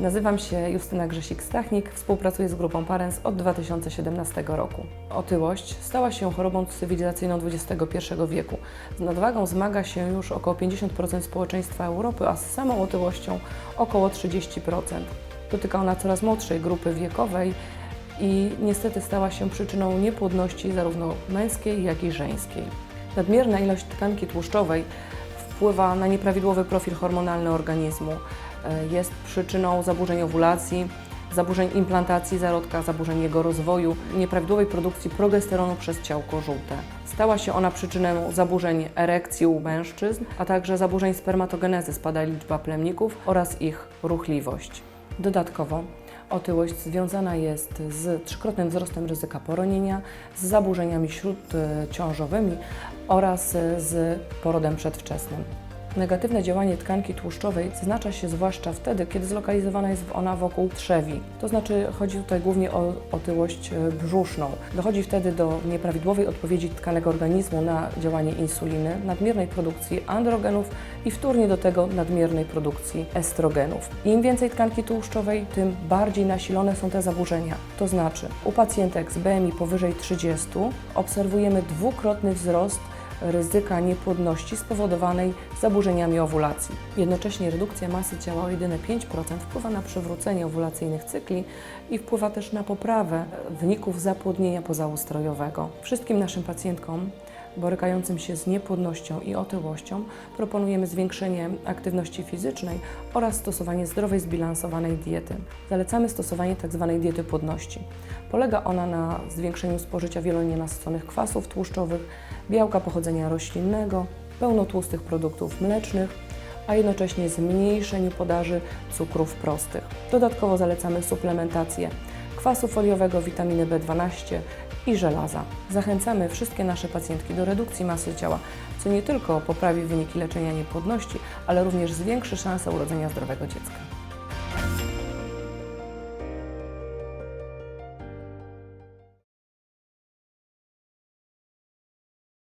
Nazywam się Justyna Grzesik-Stachnik, współpracuję z grupą Parens od 2017 roku. Otyłość stała się chorobą cywilizacyjną XXI wieku. Z nadwagą zmaga się już około 50% społeczeństwa Europy, a z samą otyłością około 30%. Dotyka ona coraz młodszej grupy wiekowej i niestety stała się przyczyną niepłodności zarówno męskiej, jak i żeńskiej. Nadmierna ilość tkanki tłuszczowej wpływa na nieprawidłowy profil hormonalny organizmu. E, Jest przyczyną zaburzeń owulacji, zaburzeń implantacji zarodka, zaburzeń jego rozwoju, nieprawidłowej produkcji progesteronu przez ciałko żółte. Stała się ona przyczyną zaburzeń erekcji u mężczyzn, a także zaburzeń spermatogenezy, spada liczba plemników oraz ich ruchliwość. Dodatkowo otyłość związana jest z trzykrotnym wzrostem ryzyka poronienia, z zaburzeniami śródciążowymi oraz z porodem przedwczesnym. Negatywne działanie tkanki tłuszczowej zaznacza się zwłaszcza wtedy, kiedy zlokalizowana jest ona wokół trzewi. To znaczy chodzi tutaj głównie o otyłość e, brzuszną. Dochodzi wtedy do nieprawidłowej odpowiedzi tkanek organizmu na działanie insuliny, nadmiernej produkcji androgenów i wtórnie do tego nadmiernej produkcji estrogenów. Im więcej tkanki tłuszczowej, tym bardziej nasilone są te zaburzenia. To znaczy u pacjentek z BMI powyżej 30 obserwujemy dwukrotny wzrost ryzyka niepłodności spowodowanej zaburzeniami owulacji. Jednocześnie redukcja masy ciała o jedyne 5% wpływa na przywrócenie owulacyjnych cykli i wpływa też na poprawę wyników zapłodnienia pozaustrojowego. Wszystkim naszym pacjentkom borykającym się z niepłodnością i otyłością proponujemy zwiększenie aktywności fizycznej oraz stosowanie zdrowej, zbilansowanej diety. Zalecamy stosowanie tzw. diety płodności. Polega ona na zwiększeniu spożycia wielonienasyconych kwasów tłuszczowych, białka pochodzenia roślinnego, pełnotłustych produktów mlecznych, a jednocześnie zmniejszeniu podaży cukrów prostych. Dodatkowo zalecamy suplementację kwasu foliowego, witaminy B12 i żelaza. Zachęcamy wszystkie nasze pacjentki do redukcji masy ciała, co nie tylko poprawi wyniki leczenia niepłodności, ale również zwiększy szanse urodzenia zdrowego dziecka.